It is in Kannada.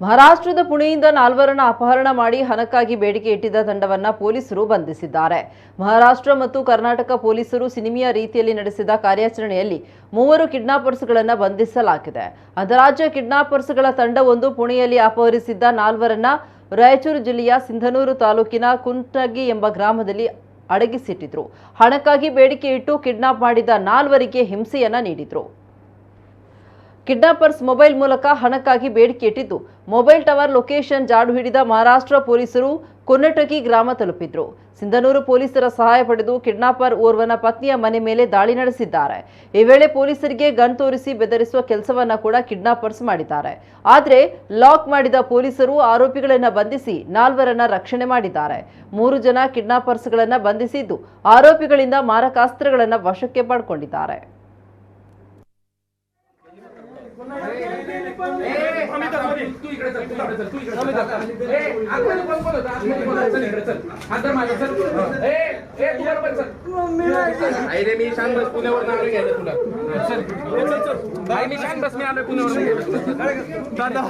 ಮಹಾರಾಷ್ಟ್ರದ ಪುಣೆಯಿಂದ ನಾಲ್ವರನ್ನ ಅಪಹರಣ ಮಾಡಿ ಹಣಕ್ಕಾಗಿ ಬೇಡಿಕೆ ಇಟ್ಟಿದ್ದ ತಂಡವನ್ನ ಪೊಲೀಸರು ಬಂಧಿಸಿದ್ದಾರೆ. ಮಹಾರಾಷ್ಟ್ರ ಮತ್ತು ಕರ್ನಾಟಕ ಪೊಲೀಸರು ಸಿನಿಮೀಯ ರೀತಿಯಲ್ಲಿ ನಡೆಸಿದ ಕಾರ್ಯಾಚರಣೆಯಲ್ಲಿ ಮೂವರು ಕಿಡ್ನಾಪರ್ಸ್ಗಳನ್ನ ಬಂಧಿಸಲಾಗಿದೆ. ಅಂತಾರಾಜ್ಯ ಕಿಡ್ನಾಪರ್ಸ್ಗಳ ತಂಡವೊಂದು ಪುಣೆಯಲ್ಲಿ ಅಪಹರಿಸಿದ್ದ ನಾಲ್ವರನ್ನ ರಾಯಚೂರು ಜಿಲ್ಲೆಯ ಸಿಂಧನೂರು ತಾಲೂಕಿನ ಕುಂಟಗಿ ಎಂಬ ಗ್ರಾಮದಲ್ಲಿ ಅಡಗಿಸಿಟ್ಟಿದ್ರು. ಹಣಕ್ಕಾಗಿ ಬೇಡಿಕೆ ಇಟ್ಟು ಕಿಡ್ನಾಪ್ ಮಾಡಿದ ನಾಲ್ವರಿಗೆ ಹಿಂಸೆಯನ್ನ ನೀಡಿದ್ರು. ಕಿಡ್ನಾಪರ್ಸ್ ಮೊಬೈಲ್ ಮೂಲಕ ಹಣಕ್ಕಾಗಿ ಬೇಡಿಕೆ ಇಟ್ಟಿದ್ದು. ಮೊಬೈಲ್ ಟವರ್ ಲೊಕೇಶನ್ ಜಾಡು ಹಿಡಿದ ಮಹಾರಾಷ್ಟ್ರ ಪೊಲೀಸರು ಕೊನ್ನಟಗಿ ಗ್ರಾಮ ತಲುಪಿದ್ರು. ಸಿಂಧನೂರು ಪೊಲೀಸರ ಸಹಾಯ ಪಡೆದು ಕಿಡ್ನಾಪರ್ ಓರ್ವನ ಪತ್ನಿಯ ಮನೆ ಮೇಲೆ ದಾಳಿ ನಡೆಸಿದ್ದಾರೆ. ಈ ವೇಳೆ ಪೊಲೀಸರಿಗೆ ಗನ್ ತೋರಿಸಿ ಬೆದರಿಸುವ ಕೆಲಸವನ್ನ ಕೂಡ ಕಿಡ್ನಾಪರ್ಸ್ ಮಾಡಿದ್ದಾರೆ. ಆದರೆ ಲಾಕ್ ಮಾಡಿದ ಪೊಲೀಸರು ಆರೋಪಿಗಳನ್ನ ಬಂಧಿಸಿ ನಾಲ್ವರನ್ನ ರಕ್ಷಣೆ ಮಾಡಿದ್ದಾರೆ. ಮೂರು ಜನ ಕಿಡ್ನಾಪರ್ಸ್ಗಳನ್ನ ಬಂಧಿಸಿದ್ದು. ಆರೋಪಿಗಳಿಂದ ಮಾರಕಾಸ್ತ್ರಗಳನ್ನ ವಶಕ್ಕೆ ಪಡ್ಕೊಂಡಿದ್ದಾರೆ. तू इकडे चल तू इकडे मी शान बस पुण्यावर आलो घ्यायला तुला मी शान बस मी आलो पुण्यावर दादा